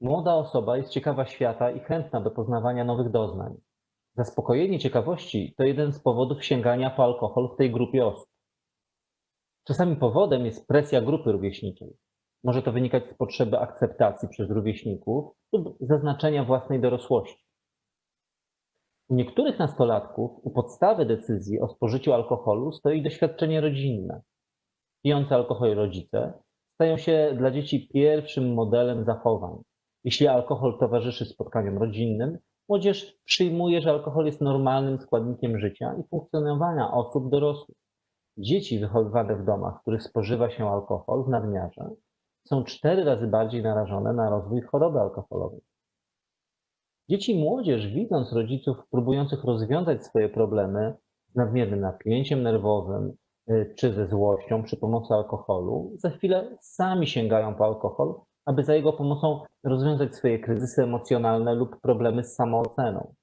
Młoda osoba jest ciekawa świata i chętna do poznawania nowych doznań. Zaspokojenie ciekawości to jeden z powodów sięgania po alkohol w tej grupie osób. Czasami powodem jest presja grupy rówieśniczej. Może to wynikać z potrzeby akceptacji przez rówieśników lub zaznaczenia własnej dorosłości. U niektórych nastolatków u podstawy decyzji o spożyciu alkoholu stoi doświadczenie rodzinne. Pijący alkohol rodzice stają się dla dzieci pierwszym modelem zachowań. Jeśli alkohol towarzyszy spotkaniom rodzinnym, młodzież przyjmuje, że alkohol jest normalnym składnikiem życia i funkcjonowania osób dorosłych. Dzieci wychowywane w domach, w których spożywa się alkohol w nadmiarze, są cztery razy bardziej narażone na rozwój choroby alkoholowej. Dzieci i młodzież, widząc rodziców próbujących rozwiązać swoje problemy z nadmiernym napięciem nerwowym y, czy ze złością przy pomocy alkoholu, za chwilę sami sięgają po alkohol, aby za jego pomocą rozwiązać swoje kryzysy emocjonalne lub problemy z samooceną.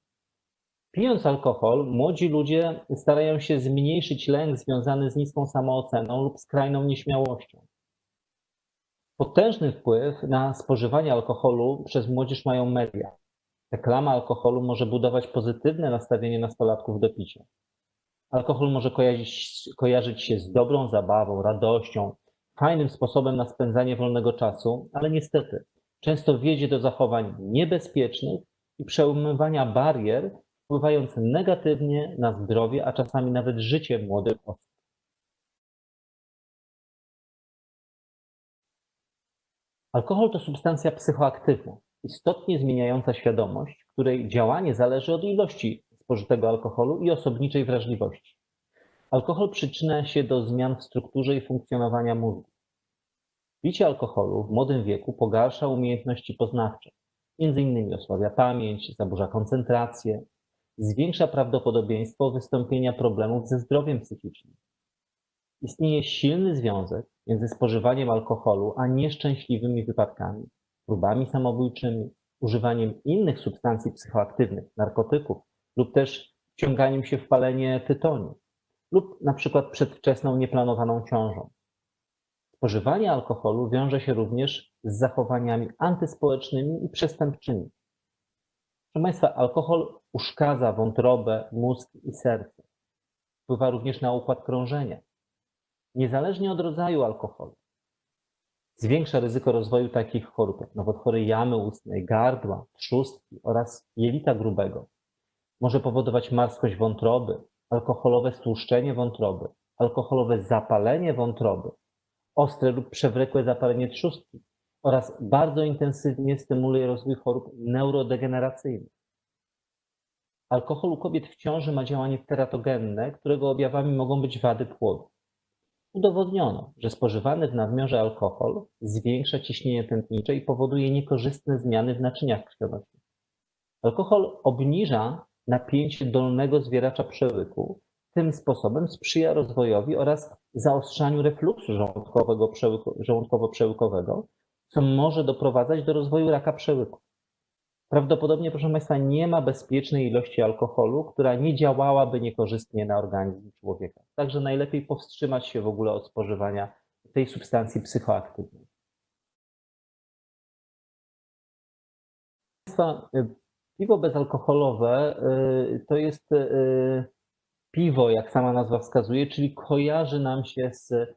Pijąc alkohol, młodzi ludzie starają się zmniejszyć lęk związany z niską samooceną lub skrajną nieśmiałością. Potężny wpływ na spożywanie alkoholu przez młodzież mają media. Reklama alkoholu może budować pozytywne nastawienie nastolatków do picia. Alkohol może kojarzyć, kojarzyć się z dobrą zabawą, radością, fajnym sposobem na spędzanie wolnego czasu, ale niestety często wiedzie do zachowań niebezpiecznych i przełamywania barier, wpływając negatywnie na zdrowie, a czasami nawet życie młodych osób. Alkohol to substancja psychoaktywna, istotnie zmieniająca świadomość, której działanie zależy od ilości spożytego alkoholu i osobniczej wrażliwości. Alkohol przyczynia się do zmian w strukturze i funkcjonowania mózgu. Picie alkoholu w młodym wieku pogarsza umiejętności poznawcze, m.in. osłabia pamięć, zaburza koncentrację, zwiększa prawdopodobieństwo wystąpienia problemów ze zdrowiem psychicznym. Istnieje silny związek między spożywaniem alkoholu a nieszczęśliwymi wypadkami, próbami samobójczymi, używaniem innych substancji psychoaktywnych, narkotyków lub też wciąganiem się w palenie tytoniu lub na przykład przedwczesną nieplanowaną ciążą. Spożywanie alkoholu wiąże się również z zachowaniami antyspołecznymi i przestępczymi. Proszę Państwa, alkohol uszkadza wątrobę, mózg i serce. Wpływa również na układ krążenia. Niezależnie od rodzaju alkoholu. Zwiększa ryzyko rozwoju takich chorób jak nowotwory jamy ustnej, gardła, trzustki oraz jelita grubego. Może powodować marskość wątroby, alkoholowe stłuszczenie wątroby, alkoholowe zapalenie wątroby, ostre lub przewlekłe zapalenie trzustki oraz bardzo intensywnie stymuluje rozwój chorób neurodegeneracyjnych. Alkohol u kobiet w ciąży ma działanie teratogenne, którego objawami mogą być wady płodu. Udowodniono, że spożywany w nadmiarze alkohol zwiększa ciśnienie tętnicze i powoduje niekorzystne zmiany w naczyniach krwionośnych. Alkohol obniża napięcie dolnego zwieracza przełyku, tym sposobem sprzyja rozwojowi oraz zaostrzaniu refluksu żołądkowo-przełykowego, co może doprowadzać do rozwoju raka przełyku. Prawdopodobnie, proszę Państwa, nie ma bezpiecznej ilości alkoholu, która nie działałaby niekorzystnie na organizm człowieka. Także najlepiej powstrzymać się w ogóle od spożywania tej substancji psychoaktywnej. Piwo bezalkoholowe y, to jest y, piwo, jak sama nazwa wskazuje, czyli kojarzy nam się z y,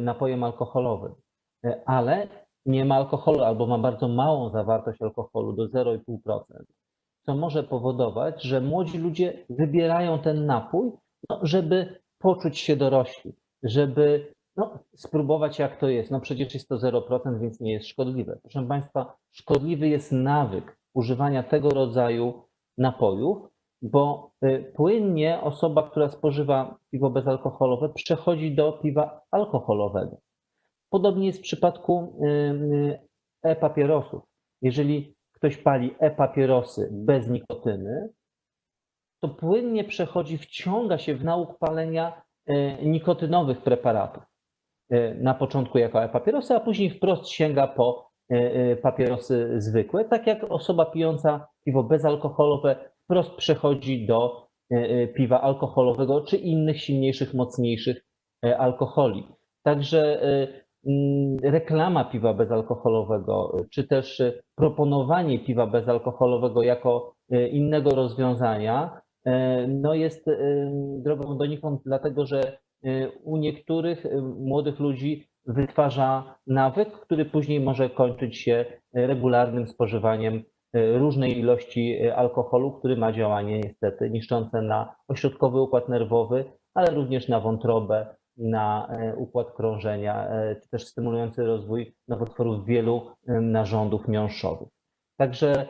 napojem alkoholowym, ale nie ma alkoholu albo ma bardzo małą zawartość alkoholu do 0,5%, co może powodować, że młodzi ludzie wybierają ten napój, no, żeby poczuć się dorośli, żeby no, spróbować jak to jest. No przecież jest to 0%, więc nie jest szkodliwe. Proszę Państwa, szkodliwy jest nawyk używania tego rodzaju napojów, bo y, płynnie osoba, która spożywa piwo bezalkoholowe, przechodzi do piwa alkoholowego. Podobnie jest w przypadku y, y, e-papierosów. Jeżeli ktoś pali e-papierosy bez nikotyny, to płynnie przechodzi, wciąga się w nauk palenia nikotynowych preparatów. Na początku jako e-papierosy, a później wprost sięga po papierosy zwykłe, tak jak osoba pijąca piwo bezalkoholowe wprost przechodzi do piwa alkoholowego czy innych silniejszych, mocniejszych alkoholi. Także mm, reklama piwa bezalkoholowego, czy też proponowanie piwa bezalkoholowego jako innego rozwiązania, no jest drogą donikąd, dlatego że u niektórych młodych ludzi wytwarza nawyk, który później może kończyć się regularnym spożywaniem różnej ilości alkoholu, który ma działanie niestety niszczące na ośrodkowy układ nerwowy, ale również na wątrobę, na e, układ krążenia, e, czy też stymulujący rozwój nowotworów wielu narządów miąższowych. Także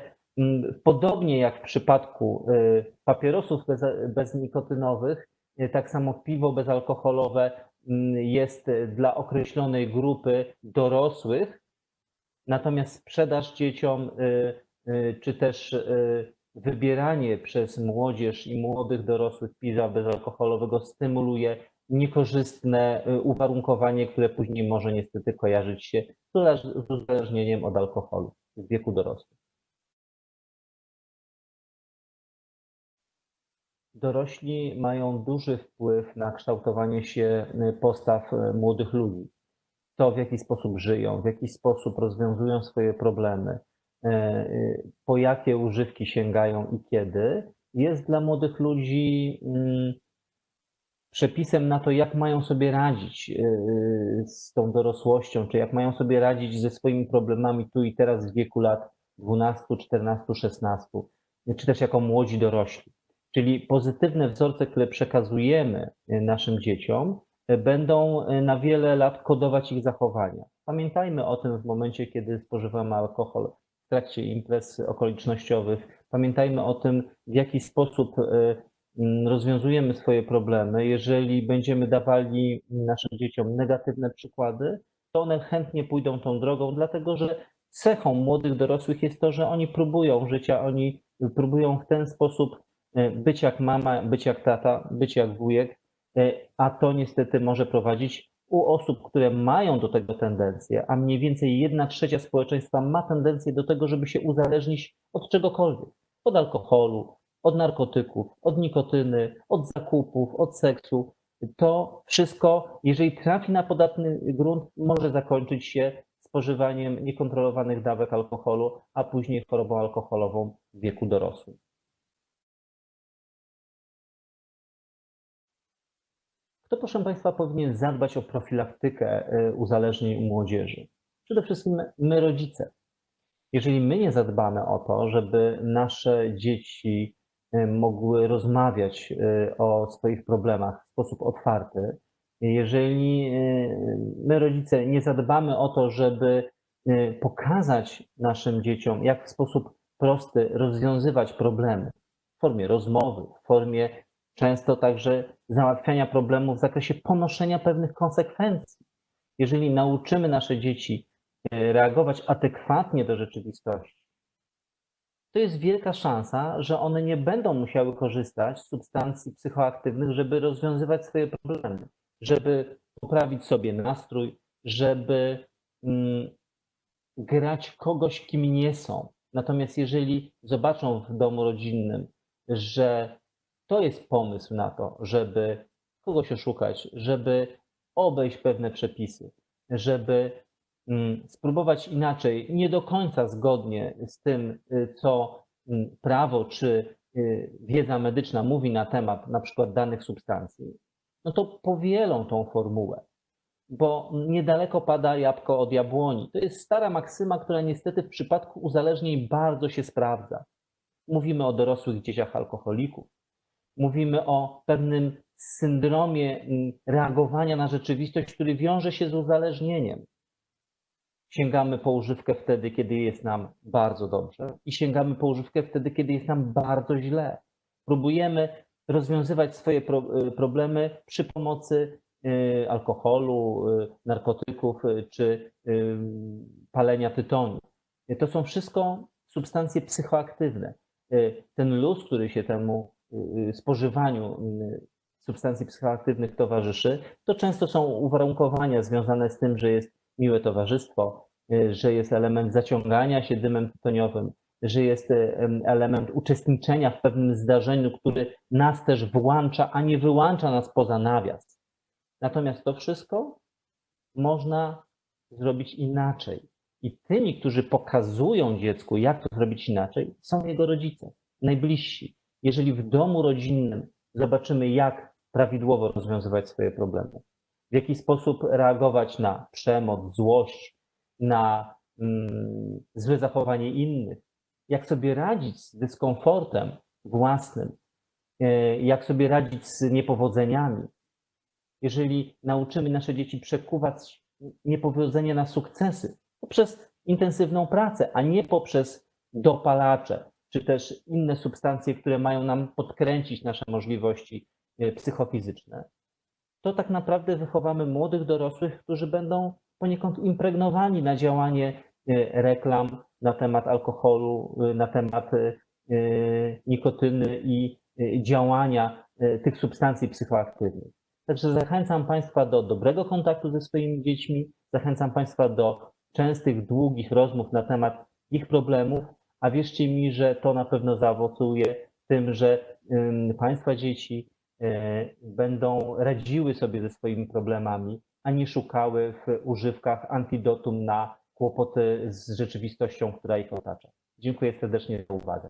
podobnie jak w przypadku e, papierosów bez, beznikotynowych, tak samo piwo bezalkoholowe jest dla określonej grupy dorosłych, natomiast sprzedaż dzieciom czy też wybieranie przez młodzież i młodych dorosłych piwa bezalkoholowego stymuluje niekorzystne uwarunkowanie, które później może niestety kojarzyć się z uzależnieniem od alkoholu w wieku dorosłym. Dorośli mają duży wpływ na kształtowanie się y, postaw y, młodych ludzi. To, w jaki sposób żyją, w jaki sposób rozwiązują swoje problemy, po jakie używki sięgają i kiedy, jest dla młodych ludzi mm, przepisem na to, jak mają sobie radzić y, y, z tą dorosłością, czy jak mają sobie radzić ze swoimi problemami tu i teraz w wieku lat 12, 14, 16, czy też jako młodzi dorośli. Czyli pozytywne wzorce, które przekazujemy y, naszym dzieciom, będą na wiele lat kodować ich zachowania. Pamiętajmy o tym w momencie, kiedy spożywamy alkohol w trakcie imprez okolicznościowych. Pamiętajmy o tym, w jaki sposób rozwiązujemy swoje problemy, jeżeli będziemy dawali naszym dzieciom negatywne przykłady, to one chętnie pójdą tą drogą, dlatego że cechą młodych dorosłych jest to, że oni próbują życia, oni próbują w ten sposób e, być jak mama, być jak tata, być jak wujek, e, a to niestety może prowadzić u osób, które mają do tego tendencję, a mniej więcej jedna trzecia społeczeństwa ma tendencję do tego, żeby się uzależnić od czegokolwiek, od alkoholu, od narkotyków, od nikotyny, od zakupów, od seksu. To wszystko, jeżeli trafi na podatny grunt, może zakończyć się spożywaniem niekontrolowanych dawek alkoholu, a później chorobą alkoholową w wieku dorosłym. Kto, proszę Państwa, powinien zadbać o profilaktykę y, uzależnień u młodzieży? Przede wszystkim my, rodzice. Jeżeli my nie zadbamy o to, żeby nasze dzieci Y, mogły rozmawiać y, o swoich problemach w sposób otwarty. Jeżeli my, rodzice, nie zadbamy o to, żeby pokazać naszym dzieciom, jak w sposób prosty rozwiązywać problemy w formie rozmowy, w formie często także załatwiania problemów w zakresie ponoszenia pewnych konsekwencji. Jeżeli nauczymy nasze dzieci reagować adekwatnie do rzeczywistości, to jest wielka szansa, że one nie będą musiały korzystać z substancji psychoaktywnych, żeby rozwiązywać swoje problemy, żeby poprawić sobie nastrój, żeby mm, grać kogoś, kim nie są. Natomiast jeżeli zobaczą w domu rodzinnym, że to jest pomysł na to, żeby kogoś oszukać, żeby obejść pewne przepisy, żeby Mm, spróbować inaczej, nie do końca zgodnie z tym, y, co mm, prawo czy y, wiedza medyczna mówi na temat na przykład danych substancji, no to powielą tą formułę, bo niedaleko pada jabłko od jabłoni. To jest stara maksyma, która niestety w przypadku uzależnień bardzo się sprawdza. Mówimy o dorosłych dzieciach alkoholików, mówimy o pewnym syndromie mm, reagowania na rzeczywistość, który wiąże się z uzależnieniem. Sięgamy po używkę wtedy, kiedy jest nam bardzo dobrze i sięgamy po używkę wtedy, kiedy jest nam bardzo źle. Próbujemy rozwiązywać swoje y, problemy przy pomocy y, alkoholu, y, narkotyków czy palenia tytoniu. To są wszystko substancje psychoaktywne. Ten luz, który się temu spożywaniu substancji psychoaktywnych towarzyszy, to często są uwarunkowania związane z tym, że jest miłe towarzystwo, y, że jest element zaciągania się dymem tytoniowym, że jest y, element uczestniczenia w pewnym zdarzeniu, który nas też włącza, a nie wyłącza nas poza nawias. Natomiast to wszystko można zrobić inaczej. I tymi, którzy pokazują dziecku, jak to zrobić inaczej, są jego rodzice, najbliżsi. Jeżeli w domu rodzinnym zobaczymy, jak prawidłowo rozwiązywać swoje problemy, w jaki sposób reagować na przemoc, złość, na mm, złe zachowanie innych, jak sobie radzić z dyskomfortem własnym, e, jak sobie radzić z niepowodzeniami. Jeżeli nauczymy nasze dzieci przekuwać niepowodzenie na sukcesy poprzez intensywną pracę, a nie poprzez dopalacze, czy też inne substancje, które mają nam podkręcić nasze możliwości e, psychofizyczne, to tak naprawdę wychowamy młodych dorosłych, którzy będą poniekąd impregnowani na działanie e, reklam na temat alkoholu, e, na temat nikotyny i działania tych substancji psychoaktywnych. Także zachęcam Państwa do dobrego kontaktu ze swoimi dziećmi, zachęcam Państwa do częstych, długich rozmów na temat ich problemów, a wierzcie mi, że to na pewno zaowocuje tym, że Państwa dzieci e, będą radziły sobie ze swoimi problemami, a nie szukały w używkach antidotum na kłopoty z rzeczywistością, która ich otacza. Dziękuję serdecznie za uwagę.